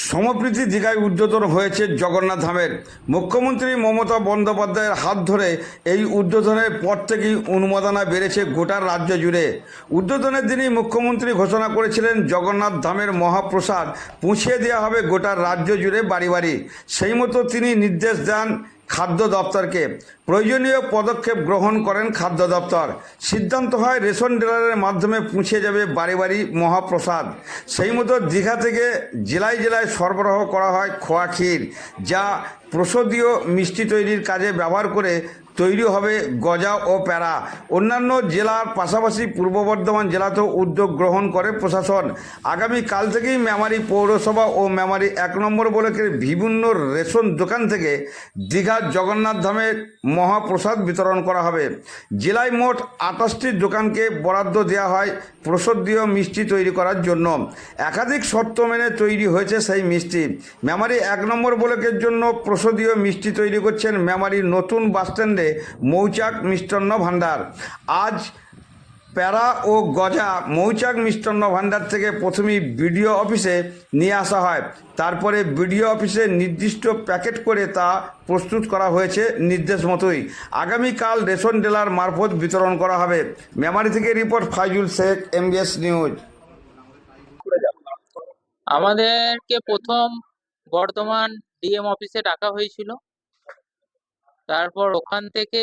সমপ্রীতি দীঘায় উদ্বোধন হয়েছে জগন্নাথ ধামের। মুখ্যমন্ত্রী মমতা বন্দ্যোপাধ্যায়ের হাত ধরে এই উদ্বোধনের পর থেকেই উন্মাদনা বেড়েছে গোটা রাজ্য জুড়ে। উদ্বোধনের দিনই মুখ্যমন্ত্রী ঘোষণা করেছিলেন, জগন্নাথ ধামের মহাপ্রসাদ পৌঁছিয়ে দেওয়া হবে গোটা রাজ্য জুড়ে বাড়ি বাড়ি। সেই মতো তিনি নির্দেশ দেন খাদ্য দপ্তরকে। প্রয়োজনীয় পদক্ষেপ গ্রহণ করেন খাদ্য দপ্তর। সিদ্ধান্ত হয় রেশন ডিলারের মাধ্যমে পুঁছে যাবে বাড়ি বাড়ি মহাপ্রসাদ। সেই মতো দীঘা থেকে জেলায় জেলায় সরবরাহ করা হয় খোয়া ক্ষীর, যা প্রসদীয় মিষ্টি তৈরির কাজে ব্যবহার করে তৈরি হবে গজা ও প্যারা। অন্যান্য জেলার পাশাপাশি পূর্ব বর্ধমান জেলাতেও উদ্যোগ গ্রহণ করে প্রশাসন। আগামী কাল থেকেই মেমারি পৌরসভা ও মেমারি এক নম্বর ব্লকের বিভিন্ন রেশন দোকান থেকে দীঘার জগন্নাথ ধামের মহাপ্রসাদ বিতরণ করা হবে। জেলায় মোট আঠাশটি দোকানকে বরাদ্দ দেওয়া হয় প্রসদীয় মিষ্টি তৈরি করার জন্য। একাধিক শর্ত মেনে তৈরি হয়েছে সেই মিষ্টি। মেমারি এক নম্বর ব্লকের জন্য প্রসদীয় মিষ্টি তৈরি করছেন মেমারি নতুন বাসস্ট্যান্ডে মৌচাক মিষ্টান্ন ভাণ্ডার। আজ প্যারা ও গজা মৌচাক মিষ্টান্ন ভাণ্ডার থেকে প্রথমেই বিডিও অফিসে নিয়ে আসা হয়। তারপরে বিডিও অফিসে নির্দিষ্ট প্যাকেট করে তা প্রস্তুত করা হয়েছে নির্দেশ মতোই। আগামীকাল রেশন ডিলার মারফত বিতরণ করা হবে। মেমারি থেকে report Faizul Sheikh, MBS news. আমাদেরকে প্রথম বর্ধমান ডিএম অফিসে ডাকা হয়েছিল। তারপর ওখান থেকে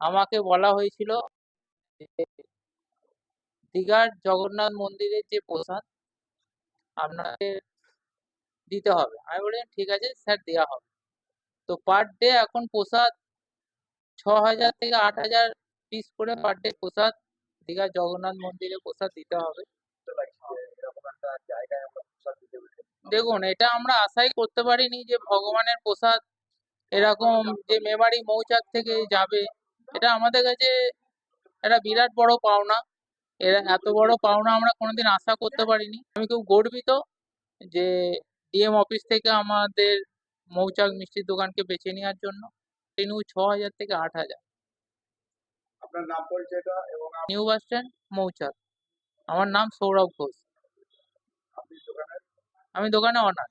আমাকে বলা হয়েছিল দীঘার জগন্নাথ মন্দিরের যে প্রসাদ, আপনাকে দিতে হবে। আমি বললাম, ঠিক আছে, স্যার দেওয়া হবে। তো পার ডে এখন প্রসাদ ছ হাজার থেকে আট হাজার পিস করে পার ডে প্রসাদ, দীঘার জগন্নাথ মন্দিরে প্রসাদ দিতে হবে। দেখুন, এটা আমরা আশাই করতে পারিনি যে ভগবানের প্রসাদ এরকম যে মেমারি মৌচাক থেকে যাবে এটা আমাদের কাছে একটা বিরাট বড় পাওনা। এরা এত বড় পাওনা আমরা কোনোদিন আশা করতে পারিনি। আমি খুব গর্বিত যে ডিএম অফিস থেকে আমাদের মৌচাক মিষ্টির দোকানকে বেছে নেওয়ার জন্য। ট্রেনু ছ হাজার থেকে আট হাজার। New bus stand Mouchak. আমার নাম সৌরভ ঘোষ। আমি দোকানে অনার